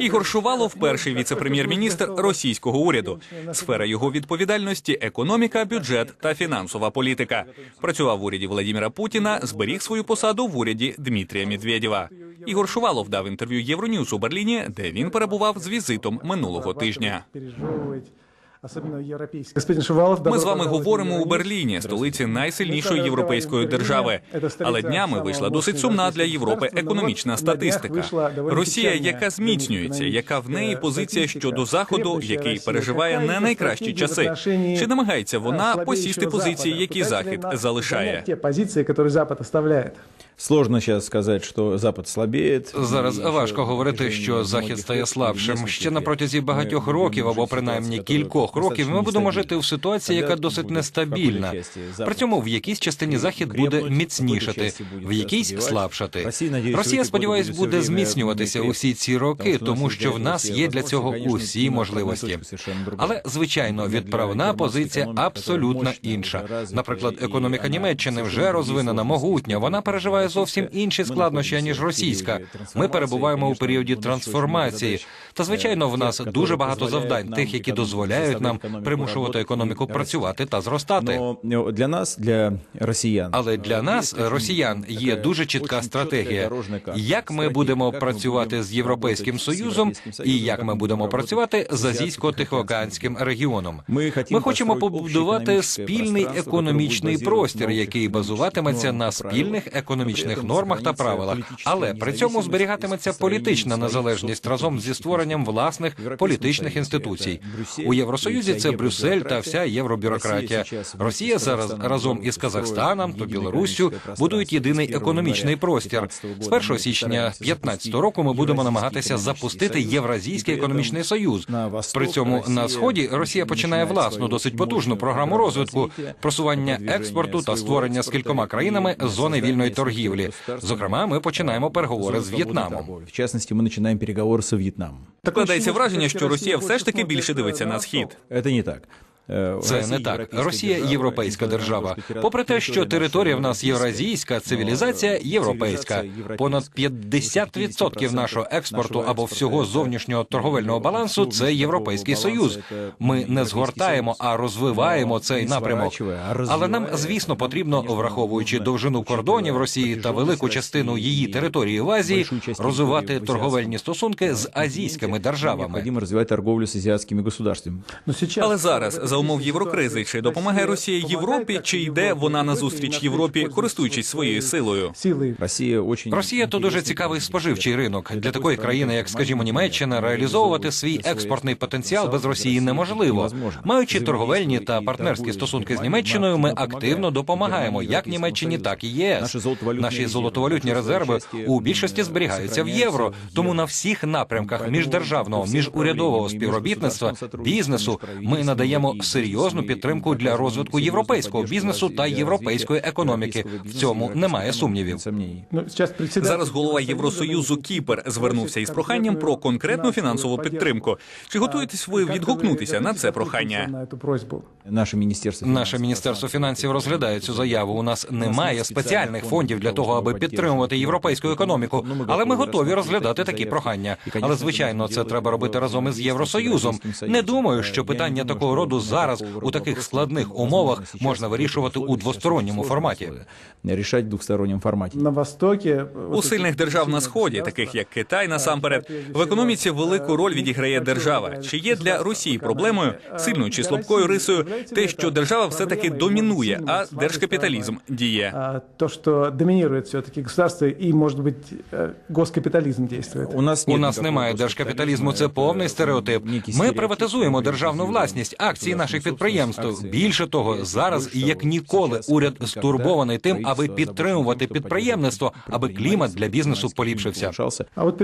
Ігор Шувалов, перший віце-прем'єр-міністр російського уряду. Сфера його відповідальності економіка, бюджет та фінансова політика. Працював в уряді Владіміра Путіна, зберіг свою посаду в уряді Дмитрія Медведєва. Ігор Шувалов дав інтерв'ю Євроньюз у Берліні, де він перебував з візитом минулого тижня пережевывать, особенно европейский. Господин Шувалов, Ми добро з вами пожаловать говоримо в у Берліні, столиці найсильнішої Ми європейської розмовляємо в держави. Берліні. Це Але столиця днями самого вийшла досить мощного сумна для європейського Європи государства, економічна но вот на днях статистика. вийшла доволі Росія, печальна яка зміцнюється, яка в неї економічна позиція статистика, щодо заходу, крепнуща який Росія, переживає така не і найкращі стратегія в часи. отношенні, Чи намагається вона слабеющего посісти позиції, Запада? які Пытается ли захід она залишає? занять те позиции, которые Запад оставляет? Сложно сейчас сказать, что Запад слабеет. Зараз важко говорити, що захід стає слабшим. Ще на протязі багатьох років або принаймні кількох років ми будемо жити в ситуації, яка досить нестабільна. При цьому в якійсь частині захід буде міцнішати, в якійсь слабшати. Росія, сподіваюсь, буде зміцнюватися усі ці роки, Тому що що в нас є для цього усі можливості. Але звичайно, відправна позиція абсолютно інша. Наприклад, економіка Німеччини вже розвинена, могутня. Вона переживає зовсім інші складнощі ніж російська. Ми перебуваємо у періоді трансформації. Та звичайно, в нас Е, дуже багато завдань, тих, які дозволяють нам примушувати економіку працювати та зростати. Ну, для нас, для росіян, Але для нас, росіян, є дуже чітка стратегія. Як ми будемо працювати з Європейським Союзом, і як ми будемо працювати з азійсько-тихоокеанським регіоном. Ми хочемо побудувати спільний економічний простір, який базуватиметься на спільних економічних нормах та правилах, але при цьому зберігатиметься політична незалежність разом зі створенням власних політичних інституцій. У Євросоюзі це Брюссель та вся євробюрократія. Росія зараз разом із Казахстаном та Білоруссю будують єдиний економічний простір. З 1 січня 2015 року ми будемо намагатися запустити Євразійський економічний союз. При цьому на сході Росія починає власну досить потужну програму розвитку, просування експорту та створення з кількома країнами зони вільної торгівлі Зокрема, ми починаємо переговори з В'єтнамом. В частности, мы начинаем переговоры со Вьетнамом. Складається враження, що Росія все ж таки більше дивиться на схід. Это не так. Э, Це не так. Росія європейська держава. Попри те, що територія в нас євразійська, цивілізація європейська. Понад 50% нашого експорту або всього зовнішнього торговельного балансу це європейський союз. Ми не згортаємо, а розвиваємо цей напрямок. Але нам, звісно, потрібно, враховуючи довжину кордонів Росії та велику частину її території в Азії, розвивати торговельні стосунки з азійськими державами. Торговлю государствами. Але зараз, за умов єврокризи, чи допомагає Росія Європі, чи йде вона на зустріч Європі, користуючись своєю силою? Росія очень Росія то дуже цікавий споживчий ринок. Для такої країни, як скажімо, Німеччина, реалізовувати свій експортний потенціал без Росії неможливо. Маючи торговельні та партнерські стосунки з Німеччиною, ми активно допомагаємо як Німеччині, так і ЄС. Наші золотовалютні резерви у більшості зберігаються в євро. Тому на всіх напрямках міждержавного, міжурядового співробітництва, бізнесу ми надаємо серйозну підтримку для розвитку європейського бізнесу та європейської економіки. В цьому немає сумнівів. сомнений. сейчас. Зараз голова Євросоюзу Кіпер звернувся із проханням про конкретну фінансову підтримку. Чи готуєтесь ви відгукнутися на це прохання? Наше міністерство Наше міністерство фінансів розглядає цю заяву. У нас немає спеціальних фондів для того, аби підтримувати європейську економіку. Але ми готові розглядати такі прохання. Але звичайно, це треба робити разом із Євросоюзом. Не думаю, що питання такого роду зараз у таких складних умовах можна вирішувати у двосторонньому форматі. Решать в двухстороннем формате. На Востоке... У сильних держав на сході, таких як Китай, насамперед, в економіці велику роль відіграє держава. Чи є для Росії проблемою сильною чи слабкою рисою те, що держава все таки домінує, а держкапіталізм діє? а, То, что доминирует все-таки государство и, может быть, э, госкапитализм действует. У нас, У нет нас никакого немає держкапіталізму. Це Это повний стереотип. некий Ми стереотип, приватизуємо который державну власність, акції наших підприємств. Більше того, зараз як ніколи уряд стурбований тим, аби підтримувати підприємництво, аби клімат для бізнесу поліпшився. Улучшался. А вот.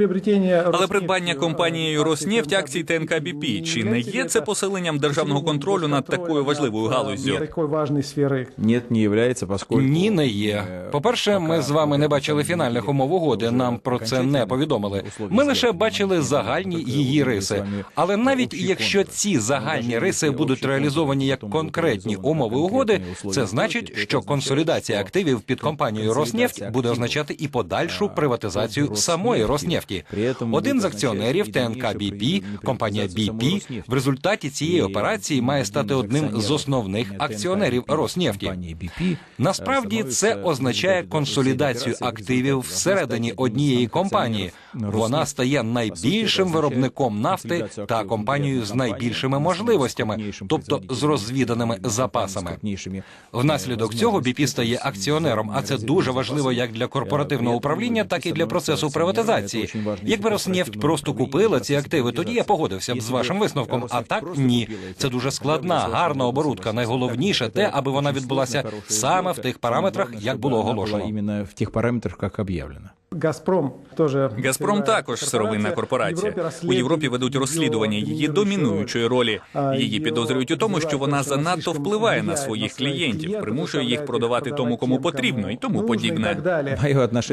Але придбання компанією Роснефть акцій ТНК-БП, чи не є це посиленням державного контролю над такою важливою галуззю? Такой важной сферой. Нет, не является, поскольку... Ні, не є. По-перше, ми з вами не бачили фінальних умов угоди. Нам про це не повідомили. Ми лише бачили загальні її риси. Але навіть якщо ці загальні риси будуть реалізовані як конкретні умови угоди, це значить, що консолідація активів під компанією Роснефть буде означати і подальшу приватизацію самої Роснефті. Один з акціонерів ТНК «БІПІ», компанія «БІПІ», в результаті цієї операції має стати одним з основних акціонерів Роснефті. Насправді це означає консолідацію активів всередині однієї компанії. Вона стає найбільшим виробником нафти та компанією з найбільшими можливостями, тобто з розвіданими запасами. Внаслідок цього BP стає акціонером, а це дуже важливо як для корпоративного управління, так і для процесу приватизації. Якби Роснефть просто купила ці активи, тоді я погодився б з вашим висновком. А так ні, це дуже складна, гарна оборудка. Найголовніше те, аби вона відбулася саме в тих параметрах, як було оголошено. Именно в тех параметрах, как объявлено. «Газпром» тоже... Газпром також сировинна корпорація. У Європі ведуть розслідування її домінуючої ролі. Її підозрюють у тому, що вона занадто впливає на своїх клієнтів, примушує їх продавати тому, кому потрібно, і тому подібне.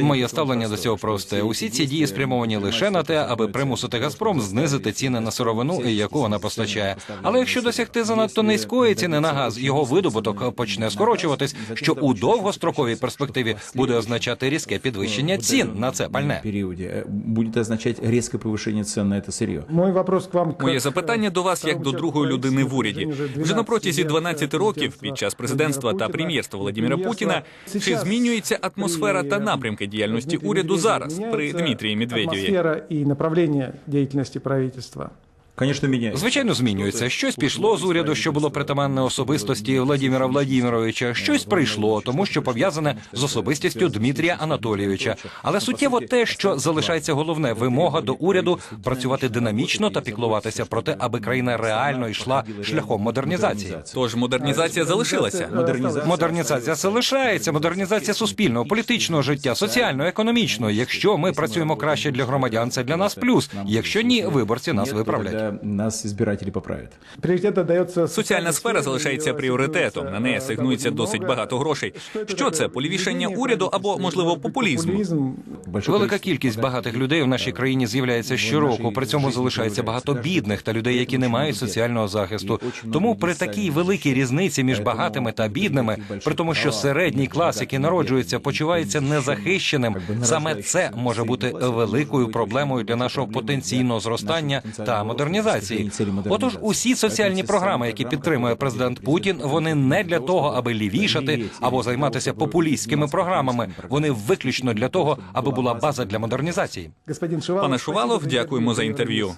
Моє ставлення до цього просте. Усі ці дії спрямовані лише на те, аби примусити Газпром знизити ціни на сировину, яку вона постачає. Але якщо досягти занадто низької ціни на газ, його видобуток почне скорочуватись, що у довгостроковій перспективі буде означати різке підвищення цін на це пальне. периоде э, будет означать резкое повышение цен на это сырье. Мой вопрос к вам... как, Моє запитання до вас як до другої людини в уряді. Вже на протязі 12 років під час президентства та прем'єрства Владимира Путіна чи змінюється атмосфера та напрямки діяльності уряду зараз при Дмитрії Медведєві? Атмосфера и направление деятельности правительства. Конечно, меняется. Звичайно, змінюється. Щось пішло з уряду, що було притаманне особистості Владимира Владимировича. Щось прийшло, тому що пов'язане з особистістю Дмитрія Анатолійовича. Але суттєво те, що залишається головне вимога до уряду працювати динамічно та піклуватися про те, аби країна реально йшла шляхом модернізації. Тож модернізація залишилася. Модернізація залишається, модернізація суспільного, політичного життя, соціального, економічного. Якщо ми працюємо краще для громадян, це для нас плюс. Якщо ні, виборці нас виправлять. Тогда нас избиратели поправят. Приоритет отдается... Соціальна сфера залишається пріоритетом. На неї асигнується досить багато грошей. Що це полівішання уряду або можливо популізм? Велика кількість багатих людей в нашій країні з'являється щороку. При цьому залишається багато бідних та людей, які не мають соціального захисту. Тому при такій великій різниці між багатими та бідними, при тому, що середній клас, який народжується, почувається незахищеним. Саме це може бути великою проблемою для нашого потенційного зростання та модернізації. Отож, усі соціальні програми, які підтримує президент Путін, вони не для того, аби лівішати або займатися популістськими програмами. Вони виключно для того, аби була база для модернізації. Пане Шувалов, дякуємо за інтерв'ю.